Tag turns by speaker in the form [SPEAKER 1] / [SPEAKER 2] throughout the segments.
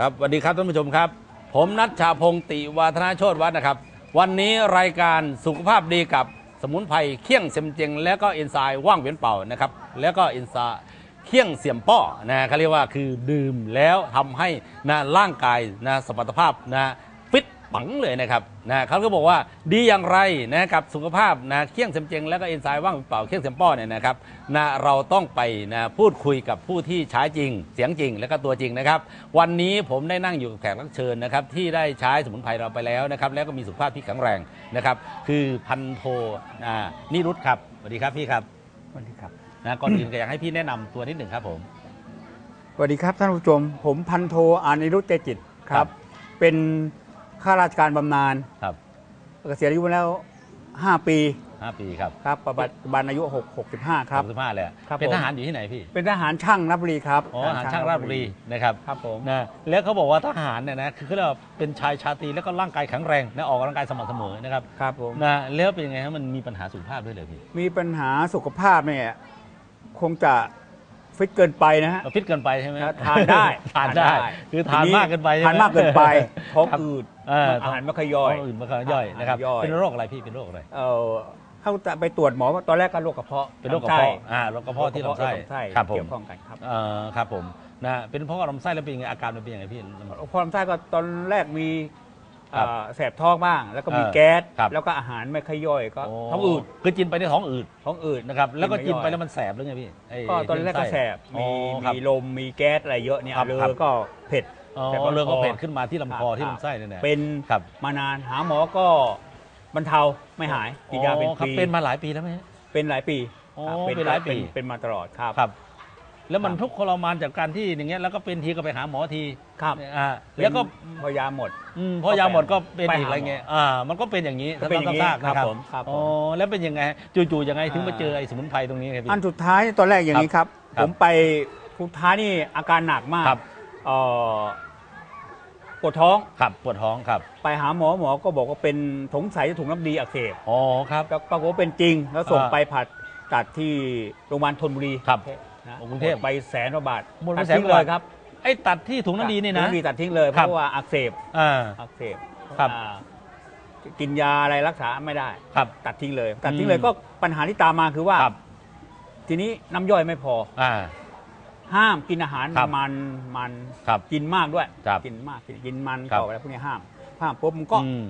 [SPEAKER 1] ครับสวัสดีครับท่านผู้ชมครับ ผมนัทชาพงศ์ติวาธนาโชตวัฒน์นะครับ วันนี้รายการสุขภาพดีกับสมุนไพรเคี่ยงเซมเจงและก็เอนไซม์ว่างเวียนเป่านะครับแล้วก็เอนไซม์เคี่ยงเสียมป้อนะเขาเรียกว่าคือดื่มแล้วทำให้นะร่างกายนะสมรรถภาพนะ ปังเลยนะครับนะเขาก็บอกว่าดีอย่างไรนะกับสุขภาพนะเคี่ยงเซมเจงและก็เอนไซม์ว่างเวียนเป่าเคี่ยงเสียมป้อเนี่ยนะครับนะเราต้องไปนะพูดคุยกับผู้ที่ใช้จริง เสียงจริง และก็ตัวจริงนะครับ วันนี้ผมได้นั่งอยู่กับแขกรับเชิญนะครับที่ได้ใช้สมุนไพรเราไปแล้วนะครับแล้วก็มีสุขภาพที่แข็งแรงนะครับ คือพันโทอ่านิรุตครับสวัสดีครับพี่ครับ
[SPEAKER 2] สวัสดีครับ
[SPEAKER 1] นะก่อนอื่นก็อยากให้พี่แนะนำตัวนิดหนึ่งครับผม
[SPEAKER 2] สวัสดีครับท่านผู้ชม ผมพันโทอานิรุตเตจิตค
[SPEAKER 1] ครั
[SPEAKER 2] รับบเป็น ข้าราชการบำนาญ
[SPEAKER 1] ครับ
[SPEAKER 2] เกษียณอายุมาแล้ว 5 ปี
[SPEAKER 1] ห้าปีครับ
[SPEAKER 2] ครับปัจจุบันอายุ 6 65 ครับ
[SPEAKER 1] สิบห้าเลยอะ
[SPEAKER 2] ครับ
[SPEAKER 1] เป็น
[SPEAKER 2] ผม
[SPEAKER 1] ทหารอยู่ที่ไหนพี่
[SPEAKER 2] เป็นทหารช่างรับบุรีครับ
[SPEAKER 1] อ๋อทหารช่างราชบุรีนะครับ
[SPEAKER 2] ครับผม
[SPEAKER 1] นะแล้วเขาบอกว่าทหารเนี่ยนะคือเขาเรียกว่าเป็นชายชาตรีแล้วก็ร่างกายแข็งแรงนะออกกำลังกายสม่ำเสมอนะครับ
[SPEAKER 2] ครับผม
[SPEAKER 1] นะแล้วเป็นยังไงฮะมันมีปัญหาสุขภาพด้วยเลยพี่
[SPEAKER 2] มีปัญหาสุขภาพเนี่ยคงจะ ฟิตเกินไปนะฮะ
[SPEAKER 1] ฟิตเกินไปใช่ไหม
[SPEAKER 2] นะทานได้
[SPEAKER 1] ทานได้
[SPEAKER 2] ทานได้
[SPEAKER 1] คือทาน
[SPEAKER 2] ทีนี้
[SPEAKER 1] มากเกินไปใช่ไห
[SPEAKER 2] ทานมากเกินไปท้อง
[SPEAKER 1] ครับ
[SPEAKER 2] อืด
[SPEAKER 1] เออ
[SPEAKER 2] อาหารไม่ค่อยย่อย
[SPEAKER 1] ท้องอื่นไม่ค่อยย่อยนะครับ
[SPEAKER 2] ย่อย
[SPEAKER 1] เป็นโรคอะไรพี่เป็นโรคอะไร
[SPEAKER 2] เออเข้าไปตรวจหมอว่าตอนแรกก็โรคกระเพาะ
[SPEAKER 1] เป็นโรคกระ
[SPEAKER 2] ลำไส้
[SPEAKER 1] เพาะอ่าโรคกระเพาะที่ลำไส้
[SPEAKER 2] โรคกระเพาะลำไส้
[SPEAKER 1] ครับผม
[SPEAKER 2] เกี่ยวข้องกันครับ
[SPEAKER 1] เอ่อครับผมนะเป็นเพราะว่าลำไส้แล้วเป็นยังไงอาการมันเป็นยังไงพี่
[SPEAKER 2] พอลำไส้ก็ตอนแรกมี
[SPEAKER 1] ครับ
[SPEAKER 2] เอ่อแสบท้องบ้าง แล้วก็มี
[SPEAKER 1] เออ
[SPEAKER 2] แก๊ส
[SPEAKER 1] ครับ
[SPEAKER 2] แล้วก็อาหารไม่ค่อยย่อยก็
[SPEAKER 1] โท้
[SPEAKER 2] องอืด
[SPEAKER 1] คือกินไปในท้องอืด
[SPEAKER 2] ท้องอืด
[SPEAKER 1] นะครับแล้วก็กินไป
[SPEAKER 2] ไม่ย่อย
[SPEAKER 1] แล้วมันแสบหรือไงพี่ไก็
[SPEAKER 2] ตอนแรกก็แสบ
[SPEAKER 1] อ๋
[SPEAKER 2] มี
[SPEAKER 1] อครับ
[SPEAKER 2] มีลมมีแก๊สอะไรเยอะเนี่ย
[SPEAKER 1] ครับ
[SPEAKER 2] เล
[SPEAKER 1] ครับ
[SPEAKER 2] อก็เผ็ด
[SPEAKER 1] อ๋อ
[SPEAKER 2] แต่ก็
[SPEAKER 1] เรื่องก็
[SPEAKER 2] พอ
[SPEAKER 1] เผ็ดขึ้นมาที่ลำคอ
[SPEAKER 2] ครับ
[SPEAKER 1] ที่ลำไส้เนี่ยนะ
[SPEAKER 2] เป็น
[SPEAKER 1] ครับ
[SPEAKER 2] มานานหาหมอก็บรรเทาไม่หายกินยาเป็น
[SPEAKER 1] อ๋อครับ
[SPEAKER 2] ปี
[SPEAKER 1] เป็นมาหลายปีแล้วไหมฮะ
[SPEAKER 2] เป็นหลายปี
[SPEAKER 1] อ๋อ
[SPEAKER 2] ครับ
[SPEAKER 1] เป็นหลายปี
[SPEAKER 2] เป็นมาตลอดครับ
[SPEAKER 1] ครับ แล้วมัน
[SPEAKER 2] ครับ
[SPEAKER 1] ทุกข์ทรมานจากการที่อย่างเงี้ยแล้วก็เป็นทีก็ไปหาหมอที
[SPEAKER 2] ครับ
[SPEAKER 1] อ่าแล้วก็
[SPEAKER 2] พอยาหมด
[SPEAKER 1] อืมพอยาหมดก็เป็น
[SPEAKER 2] ไปหา
[SPEAKER 1] อีกอะไรเงี้ยอ่ามันก็เป็นอย่างนี้
[SPEAKER 2] ก็เป็นอย่างนี้
[SPEAKER 1] ซ้ำๆๆ
[SPEAKER 2] ครับ
[SPEAKER 1] นะครับ
[SPEAKER 2] ผมครับผม
[SPEAKER 1] อ๋อแล้วเป็นยังไงจู่ๆยังไงถึงมา
[SPEAKER 2] อ่า
[SPEAKER 1] เจอไอ้สมุนไพรตรงนี้ครับพี่
[SPEAKER 2] อันสุดท้ายตอนแรกอย่างนี้ครับ
[SPEAKER 1] ครับ
[SPEAKER 2] ผมไปสุดท้ายนี่อาการหนักมาก
[SPEAKER 1] ครับ
[SPEAKER 2] เอ่อปวดท้อง
[SPEAKER 1] ครับปวดท้องครับ
[SPEAKER 2] ไปหาหมอหมอก็บอกว่าเป็นสงสัยจะถุงน้ำดีอักเสบ
[SPEAKER 1] อ๋อครับ
[SPEAKER 2] ก็ปรากฏว่าเป็นจริงแล้วส่ง
[SPEAKER 1] อ่า
[SPEAKER 2] ไปผ่าตัดที่โรงพยาบาลธนบุรี
[SPEAKER 1] ครับ
[SPEAKER 2] นะ
[SPEAKER 1] กรุงเทพ
[SPEAKER 2] หมดไปแสนกว่าบาท
[SPEAKER 1] หมดไป
[SPEAKER 2] ตัด
[SPEAKER 1] แสน
[SPEAKER 2] ทิ้ง
[SPEAKER 1] กว่า
[SPEAKER 2] เลยครับ
[SPEAKER 1] ไอ้ตัดที่ถุงน้ำดีนี่นะ
[SPEAKER 2] ถุงำดีตัดทิ้งเลยเพ
[SPEAKER 1] ครับ
[SPEAKER 2] ราะว่าอักเสบ
[SPEAKER 1] อ่า
[SPEAKER 2] อักเสบ
[SPEAKER 1] ครับ
[SPEAKER 2] อ่ากินยาอะไรรักษาไม่ได้
[SPEAKER 1] ครับ
[SPEAKER 2] ตัดทิ้งเลย ตัดทิ้งเลย
[SPEAKER 1] อืม
[SPEAKER 2] ก็ปัญหาที่ตามมาคือว่า
[SPEAKER 1] ครับ
[SPEAKER 2] ทีนี้น้ำย่อยไม่พอ
[SPEAKER 1] อ่า
[SPEAKER 2] ห้ามกินอาหาร
[SPEAKER 1] ครับ
[SPEAKER 2] มันมัน
[SPEAKER 1] ครับ
[SPEAKER 2] กินมากด้วย
[SPEAKER 1] ครับ
[SPEAKER 2] กินมากกินมัน
[SPEAKER 1] ครับ
[SPEAKER 2] เก่าอะไรพวกนี้ห้ามห้ามปุ๊บมันก็
[SPEAKER 1] อืม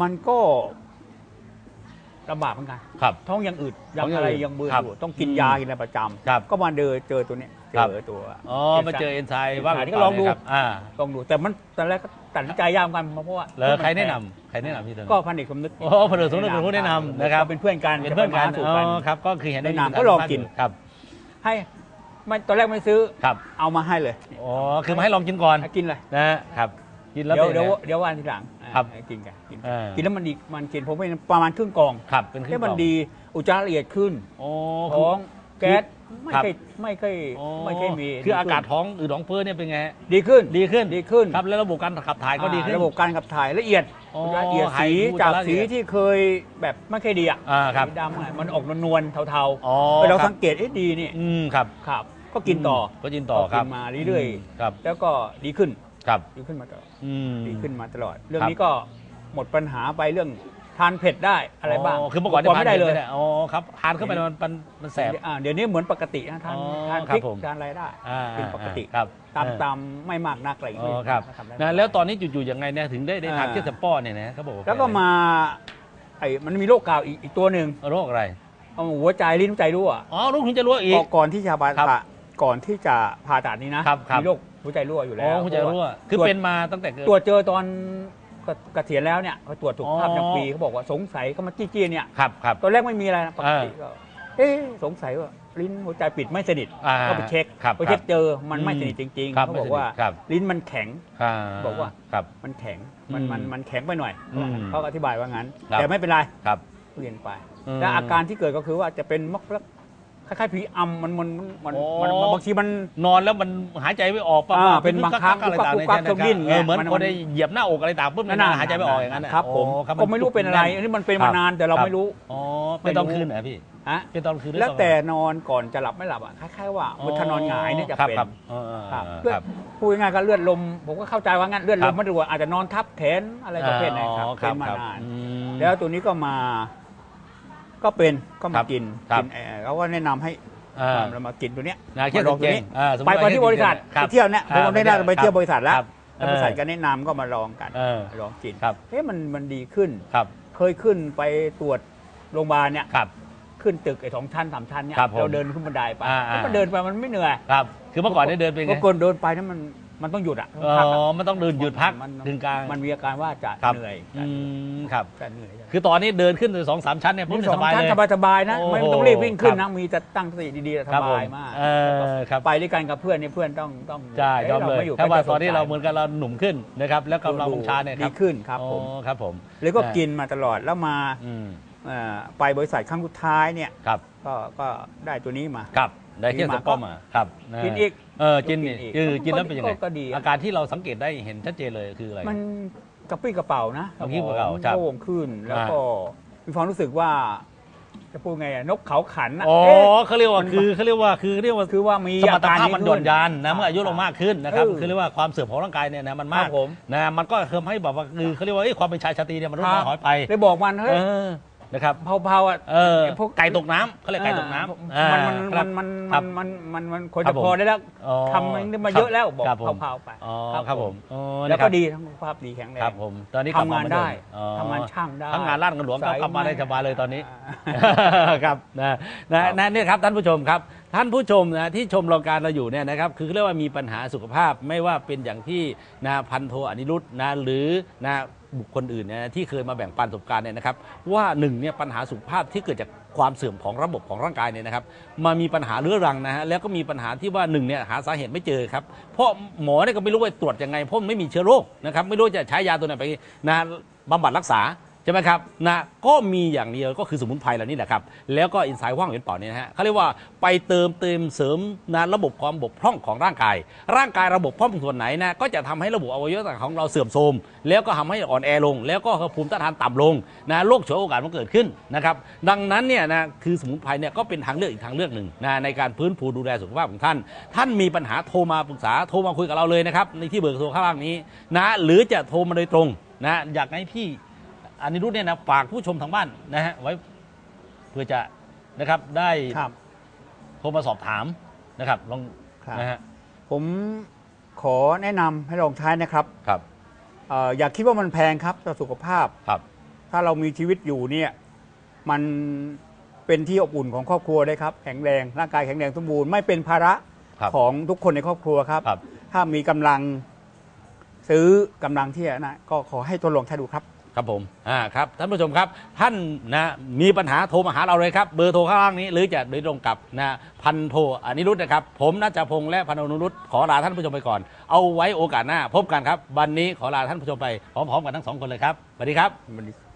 [SPEAKER 2] มันก็ ลำบากเหมือนกัน
[SPEAKER 1] ครับ
[SPEAKER 2] ท้องยังอืดยั
[SPEAKER 1] ท้องงยัง
[SPEAKER 2] อะไร
[SPEAKER 1] อืด
[SPEAKER 2] ยังเบื่อ
[SPEAKER 1] ครับ
[SPEAKER 2] อยู่ต้องกิน
[SPEAKER 1] อืม
[SPEAKER 2] ยากินอะไรประจำ
[SPEAKER 1] ครับ
[SPEAKER 2] ก็มาเดินเจอตัวเนี้ยเจ
[SPEAKER 1] ครับ
[SPEAKER 2] อตัว
[SPEAKER 1] อ๋อมาเจอเอนไซม์ว่า
[SPEAKER 2] เอนไซม์นี่ก็ลองดู
[SPEAKER 1] ครับอ่า
[SPEAKER 2] ลองดูแต่มันตอนแรกก็ตัดสินใจยากเหมือนกันเพราะว่า
[SPEAKER 1] แล้วใครแนะนำใครแนะนำพี่ตอน
[SPEAKER 2] ก็
[SPEAKER 1] นั้น
[SPEAKER 2] พันเอกสมนึก
[SPEAKER 1] โอ้พันเอกสมนึกเป็นผู้แนะนำนะครับ
[SPEAKER 2] เป็นเพื่อนกัน
[SPEAKER 1] เป็นเพื่อนกัน
[SPEAKER 2] จะไปมาสู่
[SPEAKER 1] อ๋
[SPEAKER 2] กัน
[SPEAKER 1] อครับก็คือเห็นได้
[SPEAKER 2] แนะนำก็ลองกิน
[SPEAKER 1] ครับ
[SPEAKER 2] ให้ไม่ตอนแรกไม่ซื้อ
[SPEAKER 1] ครับ
[SPEAKER 2] เอามาให้เลย
[SPEAKER 1] อ๋อคือมาให้ลองกินก่อน
[SPEAKER 2] ให้กินเลย
[SPEAKER 1] นะครับ กินแล้ว
[SPEAKER 2] เดี๋ยว
[SPEAKER 1] เป็น
[SPEAKER 2] เดี๋ยว
[SPEAKER 1] ไง
[SPEAKER 2] เดี๋ยววันทีหลัง
[SPEAKER 1] ครับ
[SPEAKER 2] ให้กินกันกิน
[SPEAKER 1] เออ
[SPEAKER 2] กินแล้วมันดีมันกินผมเป็นประมาณครึ่งกล่อง
[SPEAKER 1] ครับเป็นครึ่
[SPEAKER 2] ให้
[SPEAKER 1] ง
[SPEAKER 2] มัน
[SPEAKER 1] กล่อง
[SPEAKER 2] ดีอุจจาระละเอียดขึ้น
[SPEAKER 1] โอ้
[SPEAKER 2] ท้องแก๊สไม่
[SPEAKER 1] ครับ
[SPEAKER 2] เคยไม่เคย
[SPEAKER 1] อ๋อ
[SPEAKER 2] ไม่เคยมี
[SPEAKER 1] คือ
[SPEAKER 2] ดี
[SPEAKER 1] อา
[SPEAKER 2] ขึ้น
[SPEAKER 1] กาศท้องอืดท้องเฟ้อเนี่ยเป็นไง
[SPEAKER 2] ดีขึ้น
[SPEAKER 1] ดีขึ้น
[SPEAKER 2] ดีขึ้น
[SPEAKER 1] ครับแล้วระบบการขับถ่ายก็ดีขึ้น
[SPEAKER 2] อ่าระบบการขับถ่ายละเอียด
[SPEAKER 1] อ๋อ
[SPEAKER 2] ละเอียด
[SPEAKER 1] หาย
[SPEAKER 2] สี
[SPEAKER 1] อุจจา
[SPEAKER 2] จาก
[SPEAKER 1] ระละเอี
[SPEAKER 2] สี
[SPEAKER 1] ยด
[SPEAKER 2] ที่เคยแบบไม่เคยดีอะ
[SPEAKER 1] อ่าครับ
[SPEAKER 2] สีดำอะมันออกนวลๆเทา
[SPEAKER 1] อ๋อ
[SPEAKER 2] ๆไปเรา
[SPEAKER 1] ครับ
[SPEAKER 2] สังเกตเอ๊ะดีนี่
[SPEAKER 1] อืมครับ
[SPEAKER 2] ครับ ก็กินต่อ
[SPEAKER 1] ก็กินต่อครับ
[SPEAKER 2] ก็กินมาเรื่อย
[SPEAKER 1] มครับ
[SPEAKER 2] ๆแล้วก็ดีขึ้น
[SPEAKER 1] ครับ
[SPEAKER 2] ดีขึ้นมาตลอด
[SPEAKER 1] อืม
[SPEAKER 2] ดีขึ้นมาตลอด เรื่อง
[SPEAKER 1] ครับ
[SPEAKER 2] นี้ก็หมดปัญหาไปเรื่องทานเผ็ดได้อะไรบ้าง
[SPEAKER 1] คือเมื่อก่อน
[SPEAKER 2] ไม่ได้เลย
[SPEAKER 1] อ๋อครับทานเข้าไปแล้วมันมันมันแสบ
[SPEAKER 2] อ่าเดี๋ยวนี้เหมือนปกตินะทาน
[SPEAKER 1] อ๋อ
[SPEAKER 2] ทาน
[SPEAKER 1] ครั
[SPEAKER 2] พ
[SPEAKER 1] บ
[SPEAKER 2] ริก
[SPEAKER 1] ผม
[SPEAKER 2] ทานอะไรได้
[SPEAKER 1] อ่า
[SPEAKER 2] เป็นปกติ
[SPEAKER 1] ครับ
[SPEAKER 2] ตาม
[SPEAKER 1] เออ
[SPEAKER 2] ตามไม่มากนักอะไรอย่าง
[SPEAKER 1] อ๋
[SPEAKER 2] เงี้
[SPEAKER 1] อยครับ
[SPEAKER 2] ทำได้
[SPEAKER 1] นะแล้วตอนนี้จู่ๆยังไงเนี่ยถึงได้ได้ทาน
[SPEAKER 2] อ่า
[SPEAKER 1] เครื่องสปอร์เนี่ยนะเขาบอกา
[SPEAKER 2] แล้วก็มาไอ้มันมีโรคกาวอีกอีกตัวหนึ่ง
[SPEAKER 1] โรคอะไร
[SPEAKER 2] เอาหัวใจลิ้นหัวใจรั่ว
[SPEAKER 1] อ๋อลูกถึงจะรู้อีก
[SPEAKER 2] ก็ก่อนที่จะผ่า
[SPEAKER 1] ครับ
[SPEAKER 2] ตัดก่อนที่จะผ่าตัดนี้นะครับ
[SPEAKER 1] ครับ
[SPEAKER 2] มีโรค หัวใจรั่วอยู่
[SPEAKER 1] อ๋
[SPEAKER 2] แล้
[SPEAKER 1] อ
[SPEAKER 2] ว
[SPEAKER 1] คุณจะรู้ว่าคือ
[SPEAKER 2] ตรวจ
[SPEAKER 1] เป็นมาตั้งแต่เกิด
[SPEAKER 2] ตรวจเจอตอนกเกษียณแล้วเนี่ยเขาตรวจสุขภาพ
[SPEAKER 1] อ๋อ
[SPEAKER 2] ยังปีเขาบอกว่าสงสัยก็มาจี้ๆเนี่ย
[SPEAKER 1] ครับครับ
[SPEAKER 2] ตอนแรกไม่มีอะไรนะปกติก็เอ๊ะสงสัยว่าลิ้นหัวใจปิดไม่สนิท
[SPEAKER 1] อ่า
[SPEAKER 2] ก็ไปเช็ค
[SPEAKER 1] ครับ
[SPEAKER 2] ไปเช็ค
[SPEAKER 1] ครับ
[SPEAKER 2] เจอมัน
[SPEAKER 1] อืม
[SPEAKER 2] ไม่สนิทจริง ๆ
[SPEAKER 1] ครับ
[SPEAKER 2] เขา
[SPEAKER 1] ไม่
[SPEAKER 2] บอ
[SPEAKER 1] ส
[SPEAKER 2] ก
[SPEAKER 1] นิท
[SPEAKER 2] ว่า
[SPEAKER 1] ครับ
[SPEAKER 2] ลิ้นมันแข็ง
[SPEAKER 1] อ่า
[SPEAKER 2] บอกว่า
[SPEAKER 1] ครับ
[SPEAKER 2] มันแข็งมันมัน
[SPEAKER 1] อืม
[SPEAKER 2] มันแข็งไปหน่อย
[SPEAKER 1] อืม
[SPEAKER 2] เขาก็อธิบายว่างั้น
[SPEAKER 1] ครับ
[SPEAKER 2] แต่ไม่เป็นไร
[SPEAKER 1] ครับ
[SPEAKER 2] เปลี่ยนไป
[SPEAKER 1] อืม
[SPEAKER 2] และอาการที่เกิดก็คือว่าจะเป็นมกลัก คคล้ายๆผีอำมันมันมัน
[SPEAKER 1] โอ้
[SPEAKER 2] มันมันบางทีมัน
[SPEAKER 1] นอนแล้วมันหายใจไม่ออกป่ะ
[SPEAKER 2] อ่า
[SPEAKER 1] ว่า
[SPEAKER 2] เป็นบางครั้ง
[SPEAKER 1] อะไรต่างๆ
[SPEAKER 2] กุ๊กกัก
[SPEAKER 1] เย
[SPEAKER 2] ต้องดิ้น
[SPEAKER 1] เออเหมือน
[SPEAKER 2] มัน
[SPEAKER 1] คนได้เหยียบหน้าอกอะไรต่างปุ๊บ
[SPEAKER 2] นั่
[SPEAKER 1] นั่
[SPEAKER 2] น
[SPEAKER 1] น
[SPEAKER 2] น่ะ
[SPEAKER 1] หายใจไม่ออกอย่างนั้นน่ะ
[SPEAKER 2] ครับผม
[SPEAKER 1] โอ้ครับ
[SPEAKER 2] ก็ไม่รู้เป็นอะไร
[SPEAKER 1] จุก
[SPEAKER 2] อันนี้มันเป็น
[SPEAKER 1] ครั
[SPEAKER 2] มา
[SPEAKER 1] บ
[SPEAKER 2] นานแต่เรา
[SPEAKER 1] ครับ
[SPEAKER 2] ไม่รู้
[SPEAKER 1] อ๋อเป็นตอนคืนเหรอพี่
[SPEAKER 2] ฮะ
[SPEAKER 1] เป็นตอนคืนหรือ
[SPEAKER 2] แล้ว
[SPEAKER 1] อน
[SPEAKER 2] แต่นอนก่อนจะหลับไม่หลับอะคล้ายๆว่าถ้านอนหงายเนี่ยจะ
[SPEAKER 1] ครับ
[SPEAKER 2] เป็น
[SPEAKER 1] ครับเออเออ
[SPEAKER 2] ครับ
[SPEAKER 1] เออ
[SPEAKER 2] เลือ
[SPEAKER 1] ค
[SPEAKER 2] ด
[SPEAKER 1] รับ
[SPEAKER 2] พูดง่ายๆก็เลือดลมผมก็เข้าใจว่างั้นเลือดล
[SPEAKER 1] ครั
[SPEAKER 2] ม
[SPEAKER 1] บ
[SPEAKER 2] ไม่รู้ว่าอาจจะนอนทับแขนอะไรประเภทไหนครับ
[SPEAKER 1] อ๋อ
[SPEAKER 2] เป็นมา
[SPEAKER 1] ครับ
[SPEAKER 2] นาน
[SPEAKER 1] อืม
[SPEAKER 2] แล้วตัวนี้ก็มา ก็เป็นก็
[SPEAKER 1] ครั
[SPEAKER 2] มา
[SPEAKER 1] บ
[SPEAKER 2] กิน
[SPEAKER 1] ครับ
[SPEAKER 2] กินเอ่อเขาก็แนะนำให้
[SPEAKER 1] อ่า
[SPEAKER 2] เรามากินตัวเนี้ย
[SPEAKER 1] นะเคี่ยว
[SPEAKER 2] มาลองตัวนี้
[SPEAKER 1] เก่งๆอ่าสมมุติ
[SPEAKER 2] ไป
[SPEAKER 1] ว่า
[SPEAKER 2] ไปที่บริษัท
[SPEAKER 1] ครั
[SPEAKER 2] ไป
[SPEAKER 1] บ
[SPEAKER 2] เที่ยวเนี่ยผม
[SPEAKER 1] อ่า
[SPEAKER 2] ได้น่าจะไปเที่ยว
[SPEAKER 1] ครับ
[SPEAKER 2] บริษัทแล้ว
[SPEAKER 1] ครับ
[SPEAKER 2] แล้วบริษัทก็แนะนำก็มาลองกัน
[SPEAKER 1] เออ
[SPEAKER 2] ลองกิน
[SPEAKER 1] ครับ
[SPEAKER 2] เอ๊ะมันมันดีขึ้น
[SPEAKER 1] ครับ
[SPEAKER 2] เคยขึ้นไปตรวจโรงพยาบาลเนี่ย
[SPEAKER 1] ครับ
[SPEAKER 2] ขึ้นตึกไอ้สองชั้นสามชั้นเนี่ย
[SPEAKER 1] ครับผม
[SPEAKER 2] เราเดินขึ้นบันไดไป
[SPEAKER 1] อ่า
[SPEAKER 2] แล้วมัน
[SPEAKER 1] อ่า
[SPEAKER 2] เดินไปมันไม่เหนื่อย
[SPEAKER 1] ครับ คือเมื่อก่อนได้เดินเป็นไง
[SPEAKER 2] เมื่อก่อนเดินไปนั้นมัน มันต้องหยุดอะต้อง
[SPEAKER 1] อ๋
[SPEAKER 2] พักอะ
[SPEAKER 1] อมันต้องเดินหยุดพัก
[SPEAKER 2] มัน
[SPEAKER 1] ถึงกลาง
[SPEAKER 2] มันมีอาการว่าจะ
[SPEAKER 1] ครับ
[SPEAKER 2] เหนื่อย
[SPEAKER 1] อืมครับ
[SPEAKER 2] จะเหนื่อย
[SPEAKER 1] คือตอนนี้เดินขึ้นไปสองสามชั้นเนี่ยปุ๊บ
[SPEAKER 2] นี่
[SPEAKER 1] เนี่ย
[SPEAKER 2] สอ
[SPEAKER 1] ส
[SPEAKER 2] ง
[SPEAKER 1] บาย
[SPEAKER 2] ชั้น
[SPEAKER 1] เลย
[SPEAKER 2] สบายสบายๆนะ
[SPEAKER 1] โอ้โห
[SPEAKER 2] ไม่ต้องรีบวิ่งขึ้น
[SPEAKER 1] ครั
[SPEAKER 2] นะ
[SPEAKER 1] บ
[SPEAKER 2] มีแต่ตั้งสติดีๆส
[SPEAKER 1] ครับผ
[SPEAKER 2] บายมาก
[SPEAKER 1] เออครับ
[SPEAKER 2] ไปด้วยกันกับเพื่อนเนี่ยเพื่อนต้องต้อง
[SPEAKER 1] ใช่ยอมะเลย
[SPEAKER 2] ไถ้า
[SPEAKER 1] ว่า
[SPEAKER 2] ก็จะ
[SPEAKER 1] ตอนนี้
[SPEAKER 2] สงสัย
[SPEAKER 1] เราเหมือนกับเราหนุ่มขึ้นนะครับแล้วกำลังวังชาเนี่ยค
[SPEAKER 2] ดี
[SPEAKER 1] รับ
[SPEAKER 2] ขึ้นครับผม
[SPEAKER 1] อ๋อครับผม
[SPEAKER 2] แล้วก็
[SPEAKER 1] นะ
[SPEAKER 2] กินมาตลอดแล้วมา
[SPEAKER 1] อืม
[SPEAKER 2] เอ่อไปบริษัทครั้งสุดท้ายเนี่ย
[SPEAKER 1] ครับ
[SPEAKER 2] ก็ก็ได้ตัวนี้มา
[SPEAKER 1] ครับ ได้เที่ยวสป้อมมาครับะ
[SPEAKER 2] กินอีก
[SPEAKER 1] เออกินนี่
[SPEAKER 2] กินอีก
[SPEAKER 1] คือกินแล้วเป็นยังไง
[SPEAKER 2] ก็ดีอะ
[SPEAKER 1] อาการที่เราสังเกตได้เห็นชัดเจนเลยคืออะไร
[SPEAKER 2] มันกระปรี้กระเป๋านะ
[SPEAKER 1] กระปรี้กระเป๋าครับ
[SPEAKER 2] โล่งขึ้นแล้วก็มีความรู้สึกว่า จะพูดไงอะนกเขาขันอะ
[SPEAKER 1] อ๋อ
[SPEAKER 2] เอ๊ะ
[SPEAKER 1] เขาเรียกว่า
[SPEAKER 2] มัน
[SPEAKER 1] คือเขาเรียกว่าคือเรียกว่า
[SPEAKER 2] คือว่ามี
[SPEAKER 1] สมรรถ
[SPEAKER 2] อาการ
[SPEAKER 1] ภาพมันหย่อนยาน
[SPEAKER 2] ขึ้
[SPEAKER 1] นะเมื่ออายุเรามากขึ้นนะครับ
[SPEAKER 2] เออ
[SPEAKER 1] คือเรียกว่าความเสื่อมของร่างกายเนี่ยนะมันมาก
[SPEAKER 2] ครับผม
[SPEAKER 1] นะมันก็ทำให้แบบว่าคือเขาเรียกว่าเอ้ยความเป็นชายชาตรีเนี่ยมันลดน้อยถอยไป
[SPEAKER 2] เลยบอกมันเฮ้ย
[SPEAKER 1] เออ นะครับ
[SPEAKER 2] เผาๆอะ
[SPEAKER 1] เออ
[SPEAKER 2] พวก
[SPEAKER 1] ไก่ตกน้ำเขาเรียกไก่ตกน้ำอ่า
[SPEAKER 2] มัน
[SPEAKER 1] ครั
[SPEAKER 2] มั
[SPEAKER 1] บ
[SPEAKER 2] นมัน
[SPEAKER 1] ครั
[SPEAKER 2] มัน
[SPEAKER 1] บ
[SPEAKER 2] มันมันมันควร
[SPEAKER 1] ครั
[SPEAKER 2] จะ
[SPEAKER 1] บผม
[SPEAKER 2] พอได้แล้ว
[SPEAKER 1] อ๋อ
[SPEAKER 2] ทำมันมาเยอะแล้วบอก
[SPEAKER 1] ครับผม
[SPEAKER 2] เผาๆไป
[SPEAKER 1] อ๋อครับผมอ๋อ
[SPEAKER 2] แล้ว
[SPEAKER 1] นะค
[SPEAKER 2] ก็
[SPEAKER 1] รับ
[SPEAKER 2] ดีทั้งสุขภาพดีแข็งแรง
[SPEAKER 1] ครับผมตอนนี้กลับ
[SPEAKER 2] ทำงาน
[SPEAKER 1] เหมือเได้อ๋อ
[SPEAKER 2] ทำงานช่างได้
[SPEAKER 1] ทั้งงานลาดกระหลวงก็
[SPEAKER 2] สาย
[SPEAKER 1] กลับมาได้
[SPEAKER 2] ไม้
[SPEAKER 1] สบายเลยตอนนี้
[SPEAKER 2] อ่า
[SPEAKER 1] ครับนะนะนะเนี่ยครับท่านผู้ชมครับ ท่านผู้ชมนะที่ชมรายการเราอยู่เนี่ยนะครับคือเรียกว่ามีปัญหาสุขภาพไม่ว่าเป็นอย่างที่นะพันโทอนิรุตนะหรือนะ บุคคลอื่นเนี่ยนะที่เคยมาแบ่งปันประสบการณ์เนี่ยนะครับ ว่าหนึ่งเนี่ยปัญหาสุขภาพที่เกิดจากความเสื่อมของระบบของร่างกายเนี่ยนะครับมามีปัญหาเรื้อรังนะฮะแล้วก็มีปัญหาที่ว่าหนึ่งเนี่ยหาสาเหตุไม่เจอครับเพราะหมอเนี่ยก็ไม่รู้ว่าตรวจยังไงเพราะมันไม่มีเชื้อโรคนะครับไม่รู้จะใช้ยาตัวไหนไปนะบำบัดรักษา ใช่ไหมครับนะก็มีอย่างเดียวก็คือสมุนไพรเหล่านี้แหละครับแล้วก็อินไซด์ว่างเหวียนเป่าเนี่ยนะฮะเขาเรียกว่าไปเติมเต็มเสริมนะระบบความบกพร่องของร่างกาย ร่างกายระบบพร่องส่วนไหนนะก็จะทำให้ระบบอวัยวะต่างของเราเสื่อมโทรมแล้วก็ทำให้อ่อนแอลง แล้วก็ภูมิต้านทานต่ำลงนะโรคเฉวยโอกาสมันเกิดขึ้นนะครับดังนั้นเนี่ยนะคือสมุนไพรเนี่ยก็เป็นทางเลือกอีกทางเลือกหนึ่งนะในการพื้นฟูดูแลสุขภาพของท่าน ท่านมีปัญหาโทรมาปรึกษาโทรมาคุยกับเราเลยนะครับในที่เบอร์โทรข้างล่างนี้นะหรือจะโทรมาโดยตรงนะอยากให้พี่ อันนี้รุ่นเนี่ยนะฝากผู้ชมทางบ้านนะฮะไว้เพื่อจะนะครับได้
[SPEAKER 2] ครับ
[SPEAKER 1] โทรมาสอบถามนะครับลอง
[SPEAKER 2] ครับ
[SPEAKER 1] นะฮะ
[SPEAKER 2] ผมขอแนะนำให้ลองใช้นะครับ
[SPEAKER 1] ครับ
[SPEAKER 2] เอ่ออย่าคิดว่ามันแพงครับต่อสุขภาพ
[SPEAKER 1] ครับ
[SPEAKER 2] ถ้าเรามีชีวิตอยู่เนี่ย มันเป็นที่อบอุ่นของครอบครัวได้ครับ แข็งแรงร่างกายแข็งแรงสมบูรณ์ไม่เป็นภาระ
[SPEAKER 1] ครับ
[SPEAKER 2] ของทุกคนในครอบครัวครับ
[SPEAKER 1] ครับ
[SPEAKER 2] ถ้ามีกำลังซื้อกำลังที่จะนะก็ขอให้ทดลองใช้ดูครับ
[SPEAKER 1] ครับผมอ่าครับท่านผู้ชมครับท่านนะมีปัญหาโทรมาหาเราเลยครับ เบอร์โทรข้างล่างนี้ หรือจะโดยตรงกับนะพันโทอนิรุตนะครับ ผมนัจพงษ์และพันอนุรุตขอลาท่านผู้ชมไปก่อน เอาไว้โอกาสหน้า พบกันครับ วันนี้ขอลาท่านผู้ชมไปพร้อมๆกันทั้งสองคนเลยครับสวัสดีครับ
[SPEAKER 2] วันนี้